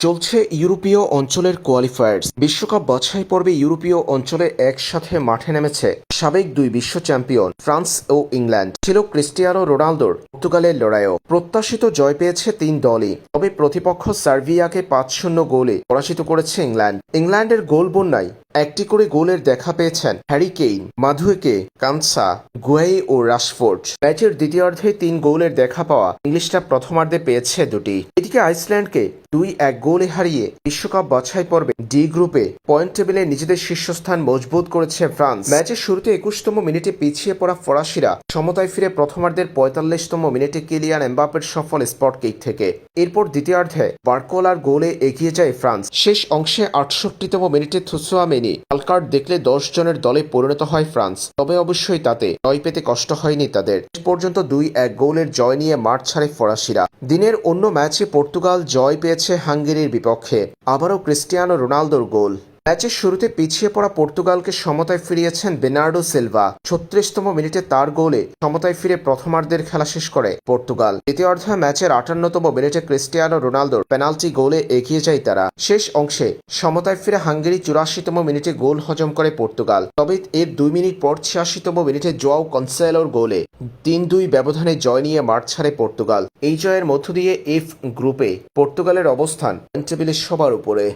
চলছে ইউরোপীয় অঞ্চলের কোয়ালিফায়ার্স। বিশ্বকাপ বাছাই পর্বে ইউরোপীয় অঞ্চলে একসাথে মাঠে নেমেছে সাবেক দুই বিশ্ব চ্যাম্পিয়ন ফ্রান্স ও ইংল্যান্ড ছিল ক্রিস্টিয়ানো রোনালদোর পর্তুগালের লড়াইও প্রত্যাশিত জয় পেয়েছে তিন দলই, তবে প্রতিপক্ষ সার্বিয়াকে পাঁচ শূন্য গোলে পরাজিত করেছে ইংল্যান্ড। ইংল্যান্ডের গোল বন্যায় একটি করে গোলের দেখা পেয়েছেন Harry Kane Madueke Konsa, Guehi ও রাশফোর্ড। ম্যাচের দ্বিতীয়ার্ধে তিন গোলের দেখা পাওয়া ইংলিশরা প্রথমার্ধে পেয়েছে দুটি। এদিকে আইসল্যান্ডকে দুই এক গোলে হারিয়ে বিশ্বকাপ বাছাই পর্বে ডি গ্রুপে পয়েন্ট টেবিলে নিজেদের শীর্ষস্থান মজবুত করেছে ফ্রান্স। ম্যাচের শুরুতে একুশতম মিনিটে পিছিয়ে পড়া ফরাসিরা সমতায় ফিরে প্রথমার্ধের পঁয়তাল্লিশতম মিনিটে কিলিয়ান এমবাপের সফল স্পট কিক থেকে। এরপর দ্বিতীয়ার্ধে বার্কোলার গোলে এগিয়ে যায় ফ্রান্স। শেষ অংশে আটষট্টিতম মিনিটে থুসোয়ামেনি কার্ড দেখলে দশ জনের দলে পরিণত হয় ফ্রান্স। তবে অবশ্যই তাতে জয় পেতে কষ্ট হয়নি তাদের। শেষ পর্যন্ত দুই এক গোলের জয় নিয়ে মাঠ ছাড়ে ফরাসিরা। দিনের অন্য ম্যাচে পর্তুগাল জয় পেয়েছে হাঙ্গেরির বিপক্ষে। আবারও ক্রিস্টিয়ানো রোনালদোর গোল। ম্যাচের শুরুতে পিছিয়ে পড়া পর্তুগালকে সমতায় ফিরিয়েছেন বেনার্ডো সিলভা। ছত্রিশতম মিনিটে তার গোলে সমতায় ফিরে প্রথমার্ধের খেলা শেষ করে পর্তুগাল। দ্বিতীয় দ্বিতীয়ার্ধে ম্যাচের আটান্নতম মিনিটে ক্রিস্টিয়ানো রোনালদোর পেনাল্টি গোলে এগিয়ে যায় তারা। শেষ অংশে সমতায় ফিরে হাঙ্গেরি চুরাশিতম মিনিটে গোল হজম করে পর্তুগাল। তবে এর দুই মিনিট পর ছিয়াশিতম মিনিটে জোয়াও কনসেলোর গোলে তিন দুই ব্যবধানে জয় নিয়ে মাঠ ছাড়ে পর্তুগাল। এই জয়ের মধ্য দিয়ে এফ গ্রুপে পর্তুগালের অবস্থান টেবিলের সবার উপরে।